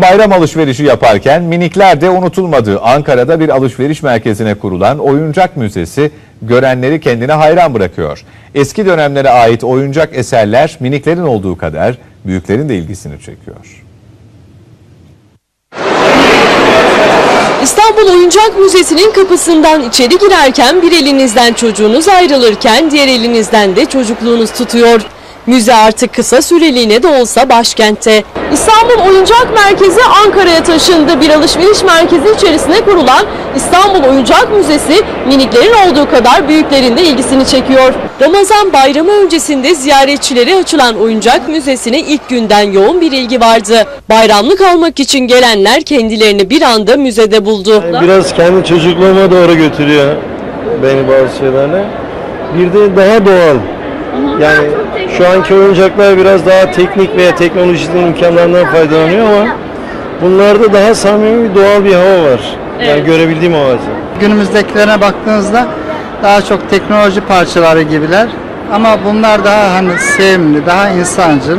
Bayram alışverişi yaparken minikler de unutulmadı. Ankara'da bir alışveriş merkezine kurulan oyuncak müzesi görenleri kendine hayran bırakıyor. Eski dönemlere ait oyuncak eserler miniklerin olduğu kadar büyüklerin de ilgisini çekiyor. İstanbul Oyuncak Müzesi'nin kapısından içeri girerken bir elinizden çocuğunuz ayrılırken diğer elinizden de çocukluğunuz tutuyor. Müze artık kısa süreliğine de olsa başkentte. İstanbul Oyuncak Merkezi Ankara'ya taşındı. Bir alışveriş merkezi içerisine kurulan İstanbul Oyuncak Müzesi miniklerin olduğu kadar büyüklerin de ilgisini çekiyor. Ramazan bayramı öncesinde ziyaretçilere açılan oyuncak müzesine ilk günden yoğun bir ilgi vardı. Bayramlık almak için gelenler kendilerini bir anda müzede buldu. Biraz kendi çocukluğuma doğru götürüyor beni bazı şeylerle. Bir de daha doğal. Yani şu anki oyuncaklar biraz daha teknik veya teknolojinin imkanlarından faydalanıyor ama bunlarda daha samimi bir doğal bir hava var. Yani görebildiğim o var. günümüzdekilerine baktığınızda daha çok teknoloji parçaları gibiler. Ama bunlar daha hani sevimli, daha insancıl,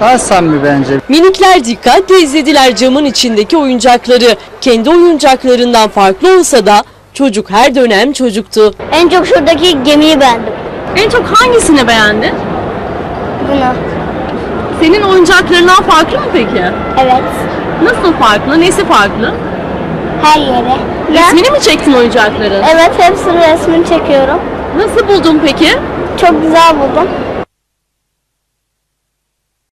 daha samimi bence. Minikler dikkatle izlediler camın içindeki oyuncakları. Kendi oyuncaklarından farklı olsa da çocuk her dönem çocuktu. En çok şuradaki gemiyi beğendim. En çok hangisini beğendin? Bunu. Senin oyuncaklarından farklı mı peki? Evet. Nasıl farklı? Nesi farklı? Her yere. Resmini mi çektin oyuncakların? evet hepsinin resmini çekiyorum. Nasıl buldun peki? Çok güzel buldum.